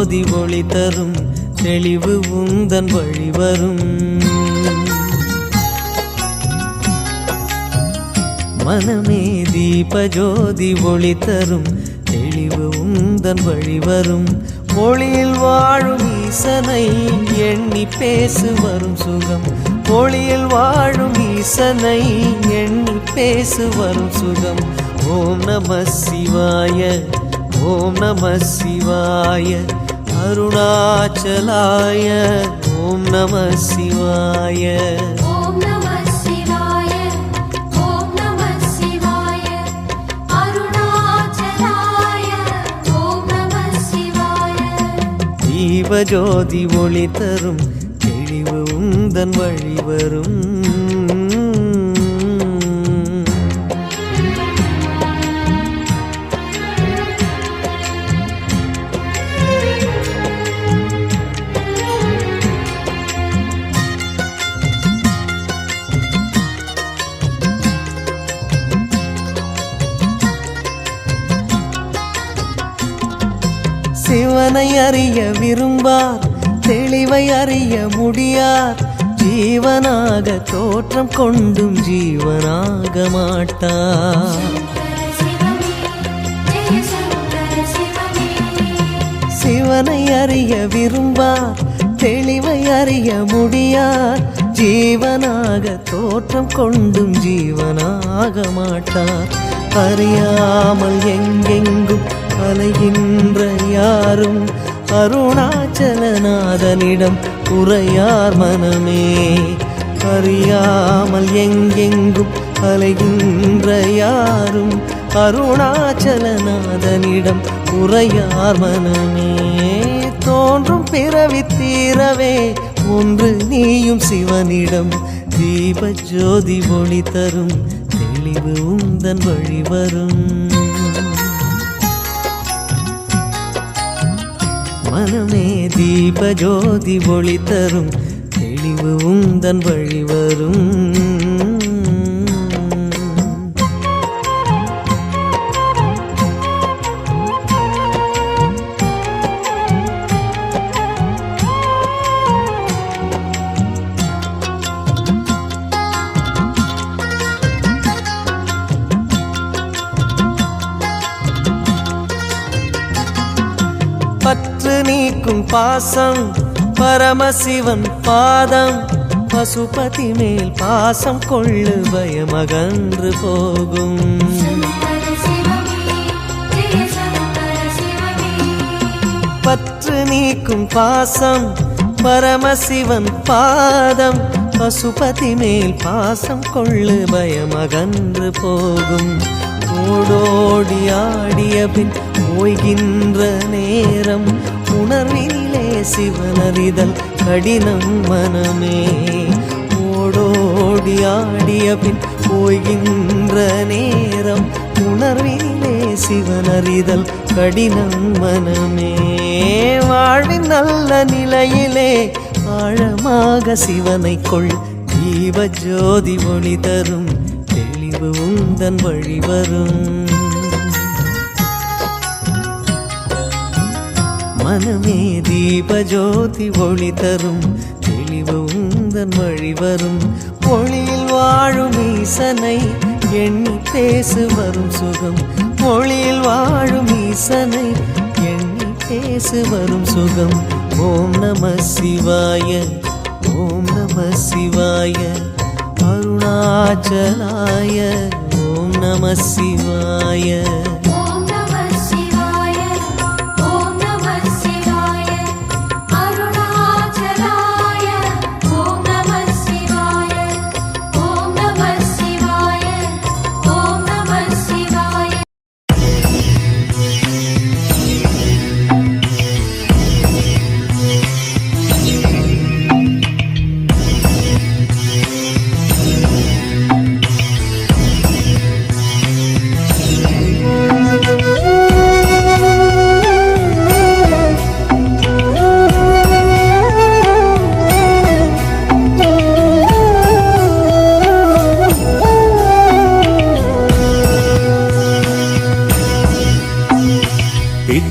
ஜோதி ஒளி தரும் தெளிவு உந்தன் வழிவரும் மனமே தீப ஜோதி ஒளி தரும் தெளிவு உந்தன் வழிவரும் மொழியில் வாழும் ஈசனை எண்ணி பேசு வரும் சுகம். மொழியில் வாழும் ஈசனை எண்ணி பேசு வரும் சுகம். ஓம் நம சிவாய ஓம் நம சிவாய. அருணாச்சலாய ஓம் நம சிவாய. தீபஜோதி ஒளி தரும் தெளிவு உந்தன் வழி வரும் அறிய விரும்பார் தெளிவை அறிய முடியார். ஜீவனாக தோற்றம் கொண்டும் ஜீவனாக மாட்டார். சிவனை அறிய விரும்பார் தெளிவை அறிய முடியார். ஜீவனாக தோற்றம் கொண்டும் ஜீவனாக மாட்டார். அறியாமல் எங்கெங்கும் அலைகின்ற யாரும் அருணாச்சலநாதனிடம் உரையார் மனமே. அறியாமல் எங்கெங்கும் அலைகின்ற யாரும் அருணாச்சலநாதனிடம் உரையார் மனமே. தோன்றும் பிறவி தீரவே ஒன்று நீயும் சிவனிடம் தீப ஜோதி ஒளி தரும் தெளிவு உந்தன் வழி மனமே தீப ஜோதி ஒளி தரும் தெளிவு உந்தன் வழி வரும் பாசம் பரமசிவன் பாதம் பசுபதி மேல் பாசம் கொள்ளு பயமகன்று போகும். பற்று நீக்கும் பாசம் பரமசிவன் பாதம் பசுபதி மேல் பாசம் கொள்ளு பயமகன்று போகும். ஓடோடி ஆடிய பின் ஓய்கின்ற நேரம் உணர்வினிலே சிவனறிதல் கடினம் மனமே. ஓடோடி ஆடிய பின் போகின்ற நேரம் உணர்வினிலே சிவனறிதல் கடினம் மனமே. வாழ்வின் நல்ல நிலையிலே ஆழமாக சிவனை கொள். தீப ஜோதி ஒளி தரும் தெளிவு உந்தன் வழி மனமே தீபஜோதி ஒளி தரும். தெளிவு உந்தன் வழி வரும். மொழியில் வாழும் ஈசனை எண்ணி பேசு வரும் சுகம். மொழியில் வாழும் ஈசனை எண்ணி பேசு வரும் சுகம். ஓம் நம சிவாய ஓம் நம சிவாய அருணாச்சலாய ஓம் நம சிவாய.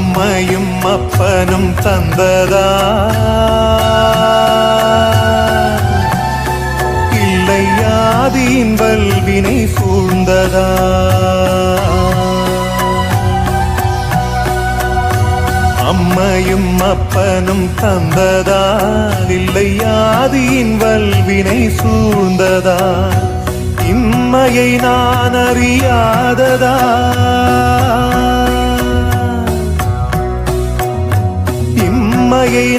அம்மையும் அப்பனும் தந்ததா? இல்லை ஆதியின் வல்வினை சூழ்ந்ததா? அம்மையும் அப்பனும் தந்ததா? இல்லை ஆதியின் வல்வினை சூழ்ந்ததா? இம்மையை நான் அறியாததா?